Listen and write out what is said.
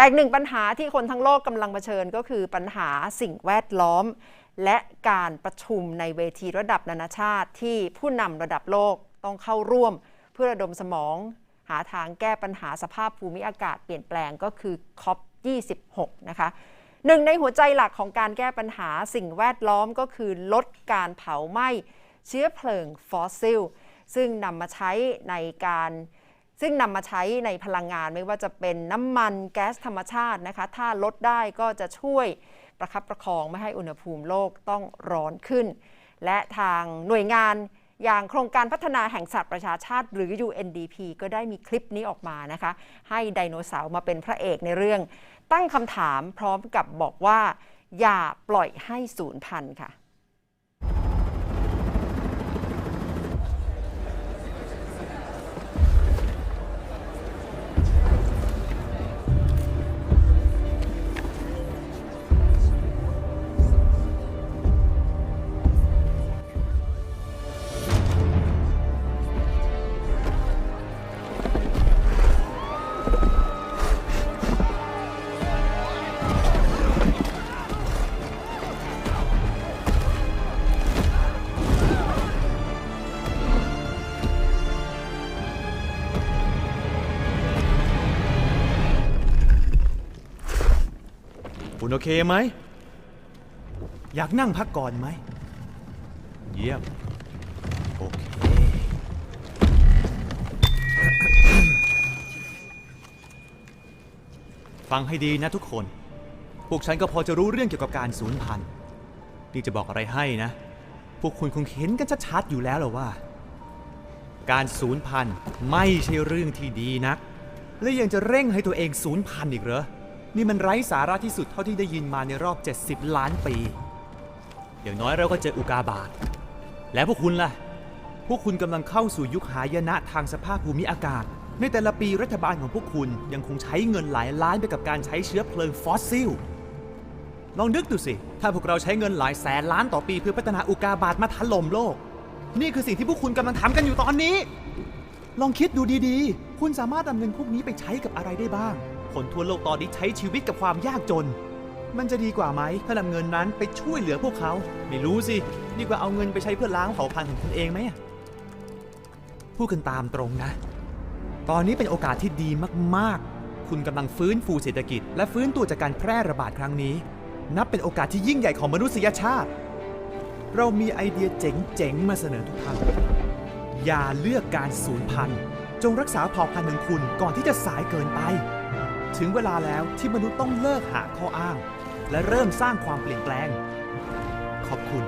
แต่อีกหนึ่งปัญหาที่คนทั้งโลกกำลังเผชิญก็คือปัญหาสิ่งแวดล้อม และการประชุมในเวทีระดับนานาชาติ ที่ผู้นำระดับโลกต้องเข้าร่วม เพื่อระดมสมอง หาทางแก้ปัญหาสภาพภูมิอากาศเปลี่ยนแปลงก็คือ COP26 นะคะหนึ่งในหัวใจหลักของการแก้ปัญหาสิ่งแวดล้อมก็คือลดการเผาไหม้เชื้อเพลิงฟอสซิล ซึ่งนำมาใช้ในการ ซึ่งนำมาใช้ในพลังงานไม่ว่าจะเป็นน้ำมันแก๊สธรรมชาตินะคะ ถ้าลดได้ก็จะช่วยประคับประคองไม่ให้อุณหภูมิโลกต้องร้อนขึ้น และทางหน่วยงานอย่างโครงการพัฒนาแห่งสัตว์ประชาชาติหรือ UNDP ก็ได้มีคลิปนี้ออกมานะคะ ให้ไดโนเสาร์มาเป็นพระเอกในเรื่อง ตั้งคำถามพร้อมกับบอกว่า อย่าปล่อยให้สูญพันธุ์ค่ะ คุณโอเคไหม อยากนั่งพักก่อนไหม เยี่ยม โอเค ฟังให้ดีนะทุกคน พวกฉันก็พอจะรู้เรื่องเกี่ยวกับการสูญพันธุ์ นี่จะบอกอะไรให้นะ พวกคุณคงเห็นกันชัดๆอยู่แล้วหรอว่า การสูญพันธุ์ไม่ใช่เรื่องที่ดีนัก และยังจะเร่งให้ตัวเองสูญพันธุ์อีกเหรอ นี่มันไร้สาระที่สุดเท่าที่ได้ยินมาในรอบ 70 ล้านปี อย่างน้อยเราก็เจออุกาบาต และพวกคุณล่ะ พวกคุณกำลังเข้าสู่ยุคหายนะทางสภาพภูมิอากาศ ในแต่ละปีรัฐบาลของพวกคุณยังคงใช้เงินหลายล้านไปกับการใช้เชื้อเพลิงฟอสซิล ลองนึกดูสิ ถ้าพวกเราใช้เงินหลายแสนล้านต่อปีเพื่อพัฒนาอุกาบาตมาถล่มโลก นี่คือสิ่งที่พวกคุณกำลังทำกันอยู่ตอนนี้ ลองคิดดูดีๆ คุณสามารถนำเงินพวกนี้ไปใช้กับอะไรได้บ้าง คนทั่วโลกตอนนี้ใช้ชีวิตกับความยากจน มันจะดีกว่าไหมถ้านำเงินนั้นไปช่วยเหลือพวกเขา ไม่รู้สิ ดีกว่าเอาเงินไปใช้เพื่อล้างเผ่าพันธุ์ของคุณเองไหมพูดกันตามตรงนะ ตอนนี้เป็นโอกาสที่ดีมากๆ คุณกำลังฟื้นฟูเศรษฐกิจ และฟื้นตัวจากการแพร่ระบาดครั้งนี้ นับเป็นโอกาสที่ยิ่งใหญ่ของมนุษยชาติ เรามีไอเดียเจ๋งๆ มาเสนอทุกท่าน อย่าเลือกการสูญพันธุ์ จงรักษาเผ่าพันธุ์ของคุณก่อนที่จะสายเกินไป ถึงเวลาแล้วที่มนุษย์ต้องเลิกหาข้ออ้าง และเริ่มสร้างความเปลี่ยนแปลง ขอบคุณ